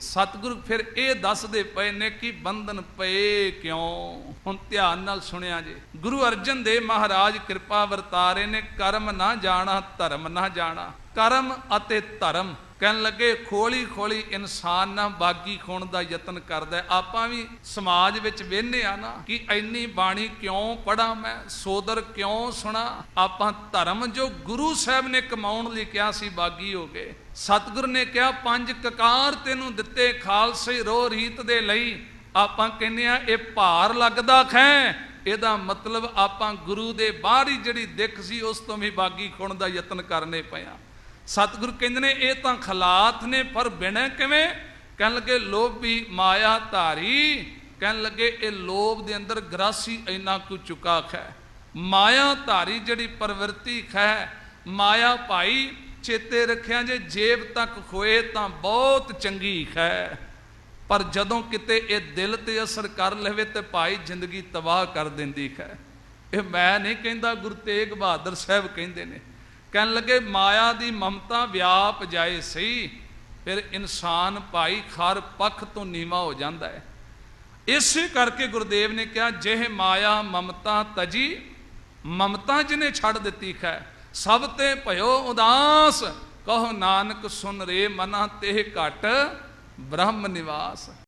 ਸਤਿਗੁਰੂ ਫਿਰ ਇਹ ਦੱਸਦੇ ਪਏ ਨੇ ਕਿ ਬੰਧਨ ਪਏ ਕਿਉਂ? ਹੁਣ ਧਿਆਨ ਨਾਲ ਸੁਣਿਆ ਜੇ। ਗੁਰੂ ਅਰਜਨ ਦੇਵ ਮਹਾਰਾਜ ਕਿਰਪਾ ਵਰਤਾਰੇ ਨੇ ਕਰਮ ਨਾ ਜਾਣਾ, ਧਰਮ ਨਾ ਜਾਣਾ। ਕਰਮ ਅਤੇ ਧਰਮ ਕਹਿਣ ਲੱਗੇ ਖੋਲੀ ਖੋਲੀ ਇਨਸਾਨ ਨਾ ਬਾਗੀ ਖੋਣ ਦਾ ਯਤਨ ਕਰਦਾ ਆਪਾਂ ਵੀ ਸਮਾਜ ਵਿੱਚ ਵੇਹਨੇ ਆ ਨਾ ਕਿ ਇੰਨੀ ਬਾਣੀ ਕਿਉਂ ਪੜਾਂ ਮੈਂ, ਸੋਦਰ ਕਿਉਂ ਸੁਣਾ? ਆਪਾਂ ਧਰਮ ਜੋ ਗੁਰੂ ਸਾਹਿਬ ਨੇ ਕਮਾਉਣ ਲਈ ਕਿਹਾ ਸੀ, ਬਾਗੀ ਹੋ ਗਏ। ਸਤਿਗੁਰ ਨੇ ਕਿਹਾ, ਪੰਜ ਕਕਾਰ ਤੈਨੂੰ ਦਿੱਤੇ ਖਾਲਸੇ ਰੋ ਰੀਤ ਦੇ ਲਈ। ਆਪਾਂ ਕਹਿੰਦੇ ਆ, ਇਹ ਭਾਰ ਲੱਗਦਾ ਖੈ। ਇਹਦਾ ਮਤਲਬ ਆਪਾਂ ਗੁਰੂ ਦੇ ਬਾਹਰ ਹੀ ਜਿਹੜੀ ਦਿੱਖ ਸੀ, ਉਸ ਤੋਂ ਵੀ ਬਾਗੀ ਖੋਣ ਦਾ ਯਤਨ ਕਰਨੇ ਪਿਆ ਸਤਿਗੁਰੂ ਕਹਿੰਦੇ ਨੇ, ਇਹ ਤਾਂ ਖਲਾਤ ਨੇ, ਪਰ ਬਿਨਾਂ ਕਿਵੇਂ? ਕਹਿਣ ਲੱਗੇ, ਲੋਭੀ ਮਾਇਆ ਧਾਰੀ। ਕਹਿਣ ਲੱਗੇ, ਇਹ ਲੋਭ ਦੇ ਅੰਦਰ ਗਰਾਸੀ ਇੰਨਾ ਕੁ ਚੁਕਾ ਖੈ। ਮਾਇਆ ਧਾਰੀ ਜਿਹੜੀ ਪ੍ਰਵਿਰਤੀ ਖੈ, ਮਾਇਆ ਭਾਈ ਚੇਤੇ ਰੱਖਿਆ ਜੇ ਜੇਬ ਤੱਕ ਖੋਏ ਤਾਂ ਬਹੁਤ ਚੰਗੀ ਖੈ। ਪਰ ਜਦੋਂ ਕਿਤੇ ਇਹ ਦਿਲ ਤੇ ਅਸਰ ਕਰ ਲਵੇ ਤੇ ਭਾਈ ਜ਼ਿੰਦਗੀ ਤਬਾਹ ਕਰ ਦਿੰਦੀ ਹੈ ਇਹ ਮੈਂ ਨਹੀਂ ਕਹਿੰਦਾ, ਗੁਰੂ ਤੇਗ ਬਹਾਦਰ ਸਾਹਿਬ ਕਹਿੰਦੇ ਨੇ। ਕਹਿਣ ਲੱਗੇ, ਮਾਇਆ ਦੀ ਮਮਤਾ ਵਿਆਪ ਜਾਏ ਸਹੀ, ਫਿਰ ਇਨਸਾਨ ਭਾਈ ਖਰ ਪੱਖ ਤੋਂ ਨੀਵਾ ਹੋ ਜਾਂਦਾ ਹੈ। ਇਸੇ ਕਰਕੇ ਗੁਰਦੇਵ ਨੇ ਕਿਹਾ, ਜਿਹ ਮਾਇਆ ਮਮਤਾ ਤਜੀ, ਮਮਤਾ ਜਿਹਨੇ ਛੱਡ ਦਿੱਤੀ ਖੈ, ਸਭ ਤੇ ਭਇਓ ਉਦਾਸ, ਕਹੋ ਨਾਨਕ ਸੁਨ ਰੇ ਮਨਾ ਤੇ ਘਟ ਬ੍ਰਹਮ ਨਿਵਾਸ।